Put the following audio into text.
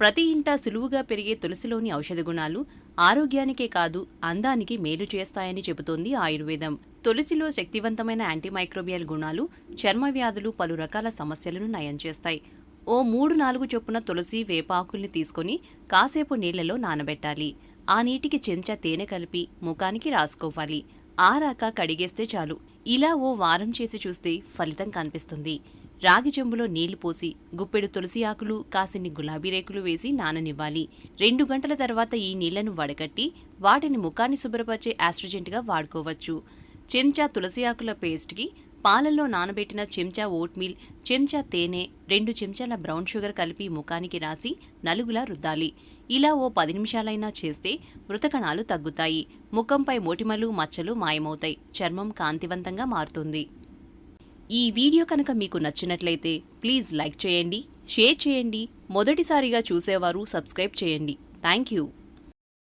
ప్రతి ఇంటా సులువుగా పెరిగే తులసిలోని ఔషధ గుణాలు ఆరోగ్యానికే కాదు అందానికి మేలు చేస్తాయని చెబుతోంది ఆయుర్వేదం. తులసిలో శక్తివంతమైన యాంటీమైక్రోబియల్ గుణాలు చర్మ వ్యాధులు పలు రకాల సమస్యలను నయం చేస్తాయి. ఓ మూడు నాలుగు చొప్పున తులసి వేపాకుల్ని తీసుకొని కాసేపు నీళ్ళలో నానబెట్టాలి. ఆ నీటికి చెంచా తేనె కలిపి ముఖానికి రాసుకోవాలి. ఆరాక కడిగేస్తే చాలు. ఇలా ఓ వారం చేసి చూస్తే ఫలితం కనిపిస్తుంది. రాగి చెంబులో నీళ్ళు పోసి గుప్పెడు తులసి ఆకులు కాసిన్ని గులాబీ రేకులు వేసి నాననివ్వాలి. రెండు గంటల తర్వాత ఈ నీళ్ళను వడగట్టి వాటిని ముఖాన్ని శుభ్రపరిచే యాస్ట్రజెంట్గా వాడుకోవచ్చు. చెంచా తులసి ఆకుల పేస్ట్కి పాలల్లో నానబెట్టిన చెంచా ఓట్మీల్ చెంచా తేనె రెండు చెంచాల బ్రౌన్ షుగర్ కలిపి ముఖానికి రాసి నలుగులా రుద్దాలి. ఇలా ఓ పది నిమిషాలైనా చేస్తే మృతకణాలు తగ్గుతాయి. ముఖంపై మోటిమలు మచ్చలు మాయమవుతాయి. చర్మం కాంతివంతంగా మారుతుంది. ఈ వీడియో కనుక మీకు నచ్చినట్లయితే ప్లీజ్ లైక్ చేయండి షేర్ చేయండి మొదటిసారిగా చూసేవారు సబ్స్క్రైబ్ చేయండి. Thank you.